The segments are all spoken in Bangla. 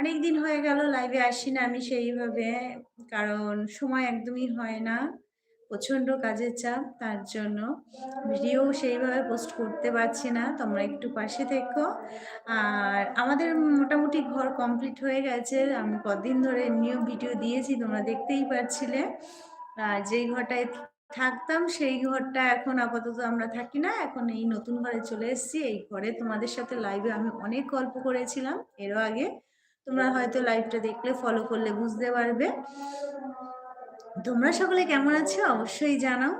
অনেক দিন হয়ে গেল লাইভে আসি না আমি সেইভাবে, কারণ সময় একদমই হয় না। প্রচণ্ড কাজের চাপ, তার জন্য ভিডিও সেইভাবে পোস্ট করতে পারছি না, তোমরা একটু পাশে থেকো। আর আমাদের মোটামুটি ঘর কমপ্লিট হয়ে গেছে, আমি কদিন ধরে এমনিও ভিডিও দিয়েছি, তোমরা দেখতেই পাচ্ছিলে আর যেই ঘরটায় থাকতাম, সেই ঘরটা এখন আপাতত আমরা থাকি না, এখন এই নতুন ঘরে চলে এসেছি, এই ঘরে তোমাদের সাথে লাইভে আমি অনেক গল্প করেছিলাম, এরও আগে। তোমরা হয়তো লাইভটা দেখলে ফলো করলে বুঝতে পারবে। তোমরা সকলে কেমন আছো? অবশ্যই জানাও।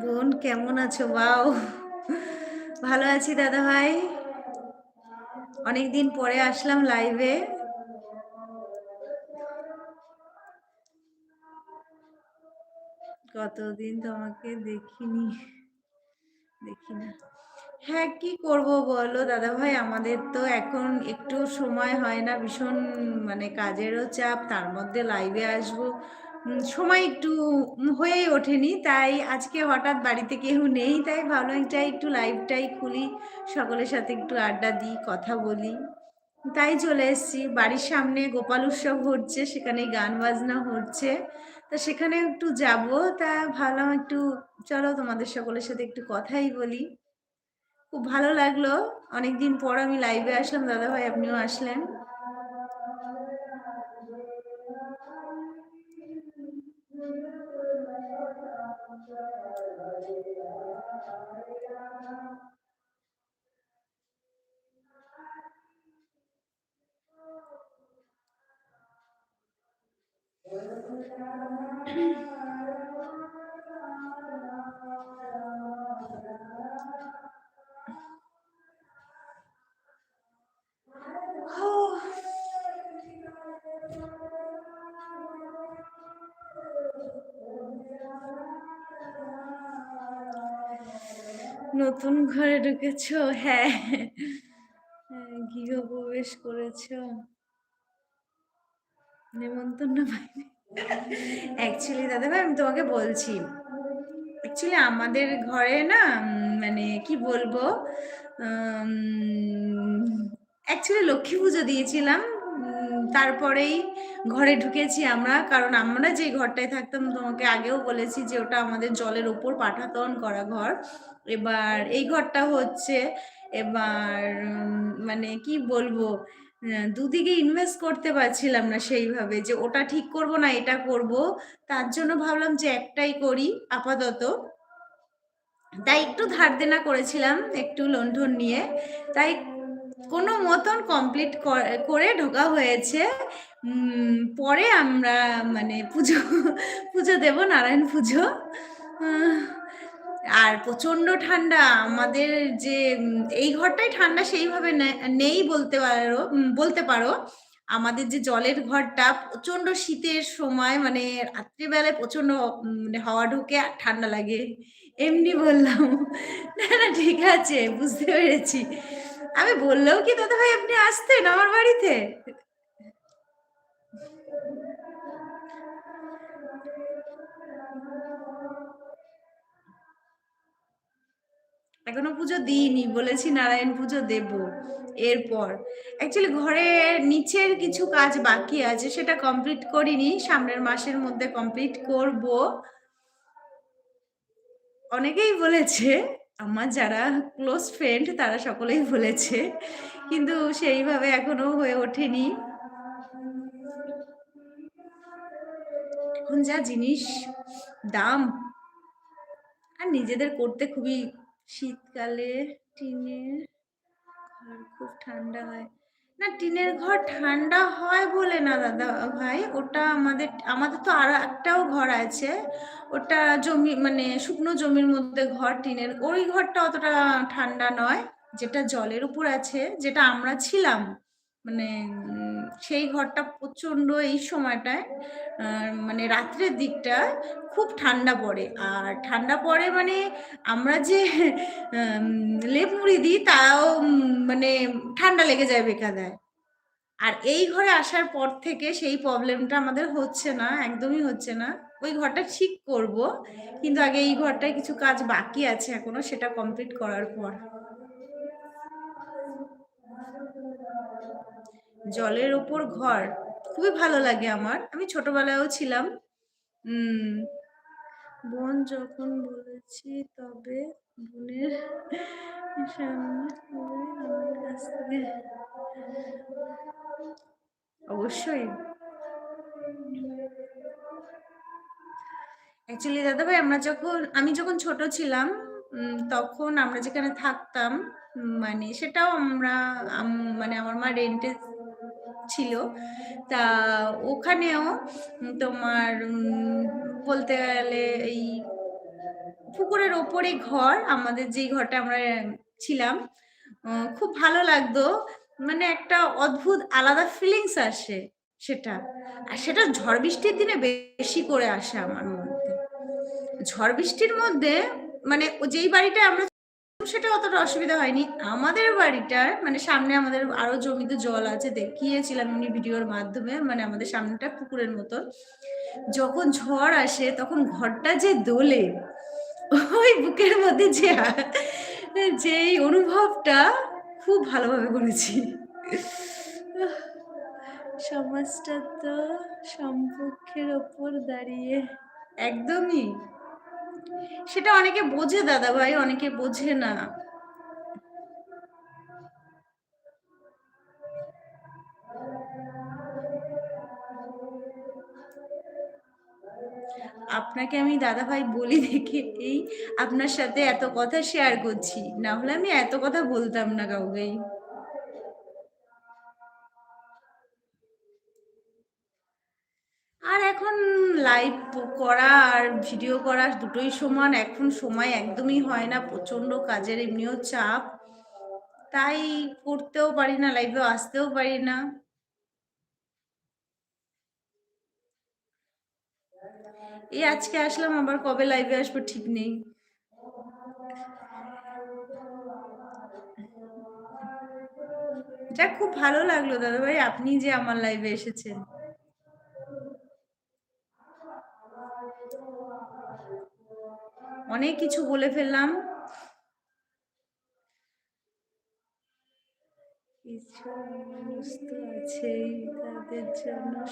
বোন, কেমন আছো? বাও ভালো আছি দাদা ভাই। অনেকদিন পরে আসলাম লাইভে কতদিন তোমাকে দেখিনি। দেখি না। হ্যাঁ কি করব বলো? দাদা ভাই আমাদের তো এখন একটু সময় হয় না, ভীষণ মানে কাজেরও চাপ, তার মধ্যে লাইভে আসব। সময় একটু হয়েই ওঠেনি, তাই আজকে হঠাৎ বাড়িতে কেউ নেই, তাই ভাবলাম একটা একটু লাইভটাই খুলি, সকলের সাথে একটু আড্ডা দিই, কথা বলি। তাই চলে এসেছি, বাড়ির সামনে গোপাল উৎসব হচ্ছে সেখানে গান বাজনা হচ্ছে। তা সেখানে একটু যাব। তা ভাবলাম একটু, চলো তোমাদের সকলের সাথে একটু কথাই বলি। খুব ভালো লাগল। অনেকদিন পর আমি লাইভে আসলাম। দাদা ভাই আপনিও আসলেন। নতুন ঘরে ঢুকেছ? হ্যাঁ। গৃহপ্রবেশ করেছ। নেমন্তন্ন পাইনি অ্যাকচুয়ালি দাদা ভাই আমি তোমাকে বলছি। অ্যাকচুয়ালি আমাদের ঘরে না মানে কি বলব অ্যাকচুয়ালি লক্ষ্মী পুজো দিয়েছিলাম। তারপরেই ঘরে ঢুকেছি আমরা, কারণ আমরা যে ঘরটায় থাকতাম, তোমাকে আগেও বলেছি যে ওটা আমাদের জলের ওপর পাঠাতন করা ঘর। এবার এই ঘরটা হচ্ছে, এবার মানে কি বলব দুদিকে ইনভেস্ট করতে পারছিলাম না সেইভাবে যে ওটা ঠিক করব না, এটা করব। তার জন্য ভাবলাম যে একটাই করি আপাতত। তাই একটু ধার দেনা করেছিলাম, একটু লণ্ঠন নিয়ে। তাই কোনো মতন কমপ্লিট করে ঢোকা হয়েছে। পরে আমরা মানে পুজো পুজো দেব, নারায়ণ পুজো। আর প্রচণ্ড ঠান্ডা, আমাদের যে এই ঘরটাই ঠান্ডা সেইভাবে নেই বলতে পারো বলতে পারো। আমাদের যে জলের ঘরটা প্রচণ্ড শীতের সময় মানে রাত্রিবেলায় প্রচণ্ড মানে হাওয়া ঢুকে আর ঠান্ডা লাগে। এমনি বললাম। না না, ঠিক আছে, বুঝতে পেরেছি। আমি বললেও কি, দাদা ভাই, আপনি আসতেন আমার বাড়িতে? এখনও পুজো দিইনি, বলেছি নারায়ণ পুজো দেব। এরপর অ্যাকচুয়ালি ঘরের নিচের কিছু কাজ বাকি আছে, সেটা কমপ্লিট করিনি, সামনের মাসের মধ্যে কমপ্লিট করব। অনেকেই বলেছে, আমার যারা ক্লোজ ফ্রেন্ড তারা সকলেই বলেছে, কিন্তু সেইভাবে এখনও হয়ে ওঠেনি। এখন যা জিনিস, দাম। আর নিজেদের করতে খুবই শীতকালে টিনের ঘর খুব ঠান্ডা হয়। না, টিনের ঘর ঠান্ডা হয় বলে না, দাদা ভাই। ওটা আমাদের আমাদের তো আর একটাও ঘর আছে। ওটা জমি মানে শুকনো জমির মধ্যে ঘর টিনের। ওই ঘরটা অতটা ঠান্ডা নয়, যেটা জলের উপর আছে, যেটা আমরা ছিলাম। মানে সেই ঘরটা প্রচণ্ড এই সময়টায় মানে রাত্রের দিকটা খুব ঠান্ডা পড়ে। আর ঠান্ডা পড়ে মানে আমরা যে লেপ মুড়ি দিই তাও মানে ঠান্ডা লেগে যায় বেকাদায়। আর এই ঘরে আসার পর থেকে সেই প্রবলেমটা আমাদের হচ্ছে না, একদমই হচ্ছে না। ওই ঘরটা ঠিক করব, কিন্তু আগে এই ঘরটায় কিছু কাজ বাকি আছে এখনও, সেটা কমপ্লিট করার পর। জলের ওপর ঘর, খুবই ভালো লাগে আমার। আমি ছোটবেলায়ও ছিলাম। উম, বোন যখন বলেছি তবে বোনের সামনে অবশ্যই। অ্যাকচুয়ালি দাদাভাই, আমরা যখন, আমি যখন ছোট ছিলাম তখন আমরা যেখানে থাকতাম মানে সেটাও আমরা মানে আমার মা রেন্টে ছিল। তা ওখানেও তোমার বলতে গেলে এই পুকুরের ওপরে ঘর, আমাদের যেই ঘরটা আমরা ছিলাম খুব ভালো লাগতো। মানে একটা অদ্ভুত, আলাদা ফিলিংস আসে সেটা। আর সেটা ঝড় বৃষ্টির দিনে বেশি করে আসে আমার মধ্যে। ঝড় বৃষ্টির মধ্যে মানে যেই বাড়িটা আমরা সেটা অতটা অসুবিধা হয়নি। আমাদের বাড়িটার মানে সামনে আমাদের আরও জমিতে জল আছে, দেখিয়েছিলাম এমনি ভিডিওর মাধ্যমে মানে আমাদের সামনেটা পুকুরের মতো। যখন ঝড় আসে, তখন ঘরটা যে দোলে, ওই বুকের মধ্যে যে যেই অনুভবটা খুব ভালোভাবে করেছি। সমাজটা তো সম্পর্কের ওপর দাঁড়িয়ে। একদমই। সেটা অনেকে বোঝে দাদা ভাই অনেকে বোঝে না। আপনাকে আমি দাদা ভাই বলি দেখে এই আপনার সাথে এত কথা শেয়ার করছি, না হলে আমি এত কথা বলতাম না কাউকেই আর এখন লাইভ করা আর ভিডিও করা দুটোই সমান, এখন সময় একদমই হয় না, প্রচণ্ড কাজের, এমনিও চাপ। তাই করতেও পারি না লাইভে আসতেও পারি না। এই আজকে আসলাম, আবার কবে লাইভে আসব ঠিক নেই। যা খুব ভালো লাগল দাদা ভাই আপনি যে আমার লাইভে এসেছেন। অনেক কিছু বলে ফেললাম। কিছু তাদের জন্য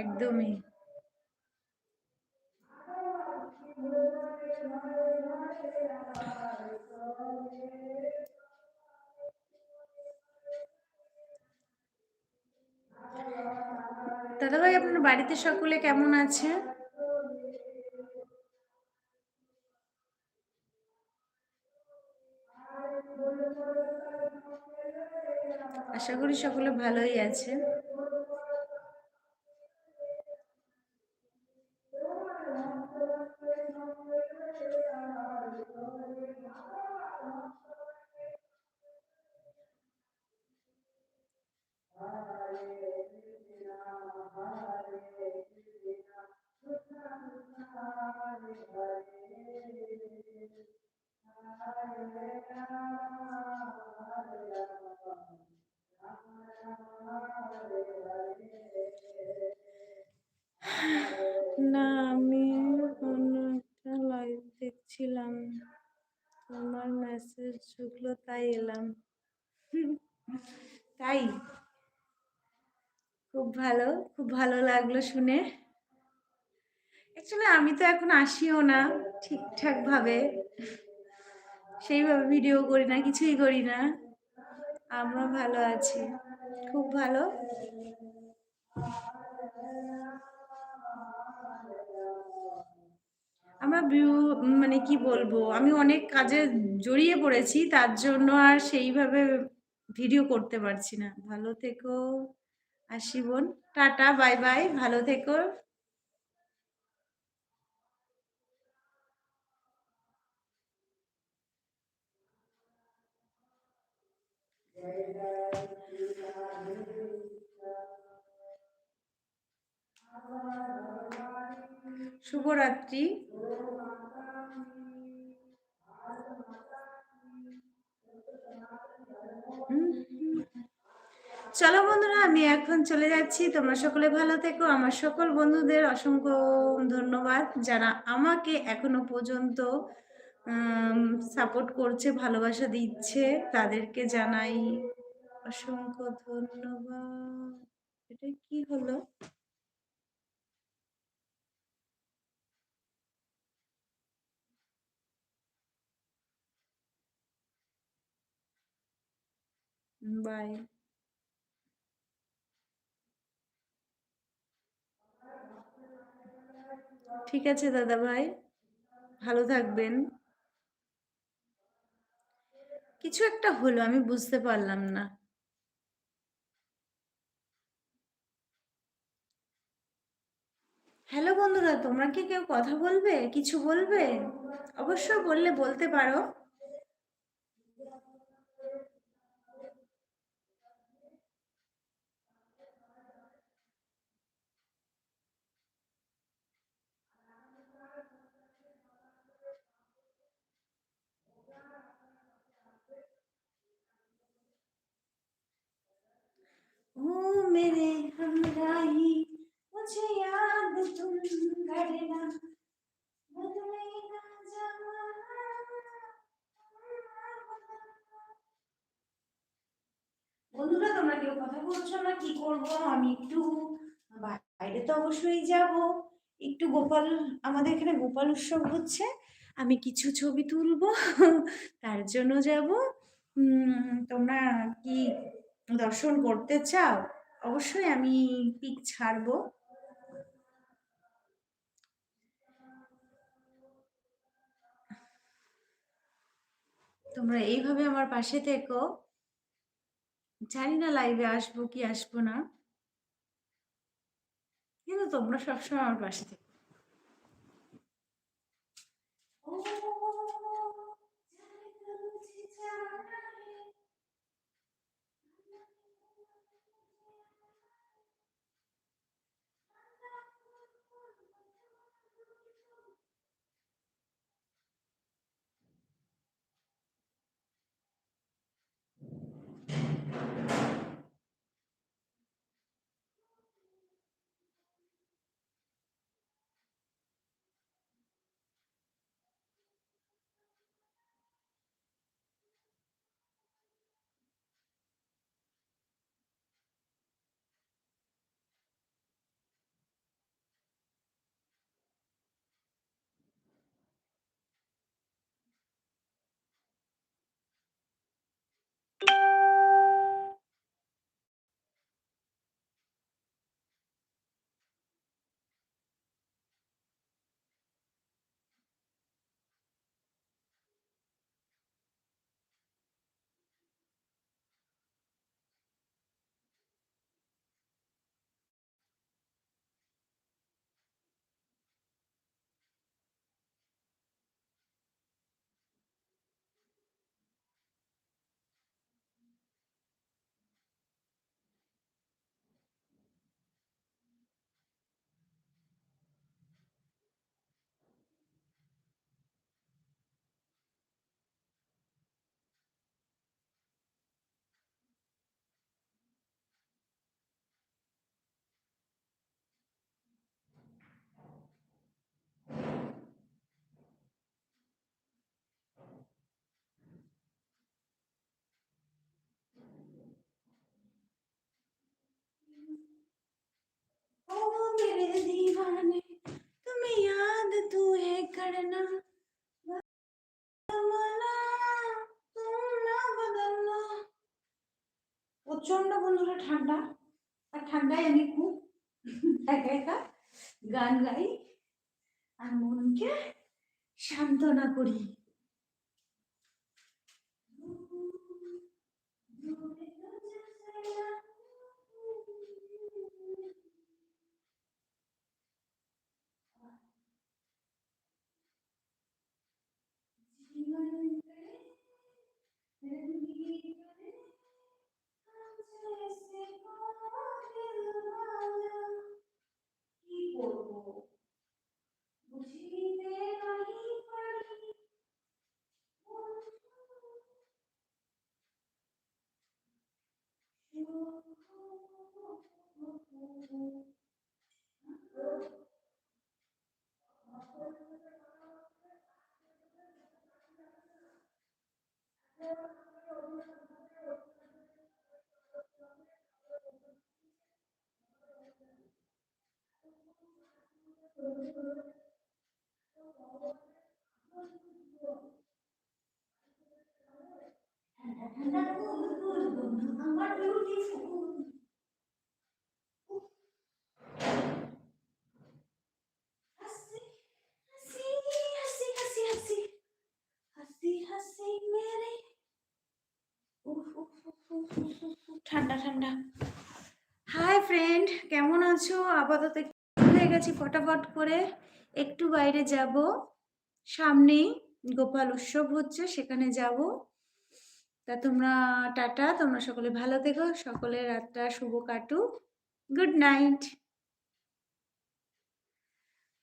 একদমই। দাদাভাই আপনার বাড়িতে সকলে কেমন আছে? আশা করি সকলে ভালোই আছে না, আমি অন্য একটা লাইভ দেখছিলাম। তোমার মেসেজ ঢুকলো, তাই এলাম। তাই? খুব ভালো খুব ভালো লাগল শুনে। অ্যাকচুয়ালি আমি তো এখন আসিও না ঠিকঠাক ভাবে সেইভাবে ভিডিও করি না, কিছুই করি না। আমরা ভালো আছি। খুব ভালো। আমরা মানে কি বলব, আমি অনেক কাজে জড়িয়ে পড়েছি, তার জন্য আর সেইভাবে ভিডিও করতে পারছি না। ভালো থেকো আসি বোন টাটা বাই বাই ভালো থেকো। শুভরাত্রি। চলো বন্ধুরা, আমি এখন চলে যাচ্ছি। তোমরা সকলে ভালো থেকো। আমার সকল বন্ধুদের অসংখ্য ধন্যবাদ যারা আমাকে এখনও পর্যন্ত সাপোর্ট করছে, ভালোবাসা দিচ্ছে। তাদেরকে জানাই অসংখ্য ধন্যবাদ। এটা কি হলো? বাই ঠিক আছে দাদা ভাই ভালো থাকবেন। কিছু একটা হলো, আমি বুঝতে পারলাম না। হ্যালো বন্ধুরা, তোমরা কি কেউ কথা বলবে? কিছু বলবে? অবশ্যই বললে বলতে পারো। ओ मेरे हमराही मुझे याद तुम करना बदलेगा जमाना বন্ধুরা তোমরা কেউ কথা বলছো না কি করব আমি একটু বাইরে তো অবশ্যই যাব একটু গোপাল আমাদের এখানে গোপাল উৎসব হচ্ছে আমি কিছু ছবি তুলব তার জন্য যাব তোমরা কি দর্শন করতে চাও, অবশ্যই আমি পিক ছাড়বো। তোমরা এইভাবে আমার পাশে থেকো। জানি না লাইভে আসব কি আসব না। কিন্তু তোমরা সবসময় আমার পাশে থেকো। बड़े दीवाने, तुम्हें याद तू है करना। প্রচণ্ড বন্ধুরা ঠান্ডা আর ঠান্ডায় আমি খুব একা একা গান গাই আর মনকে সান্ত্বনা করি Thank you. ঠান্ডা ঠান্ডা। হাই ফ্রেন্ড কেমন আছো? আপাতত গেছি ফটাফট করে। একটু বাইরে যাব। সামনেই গোপাল উৎসব হচ্ছে, সেখানে যাব। তা তোমরা টাটা, তোমরা সকলে ভালো থেকো সকলে রাতটা শুভ কাটু গুড নাইট।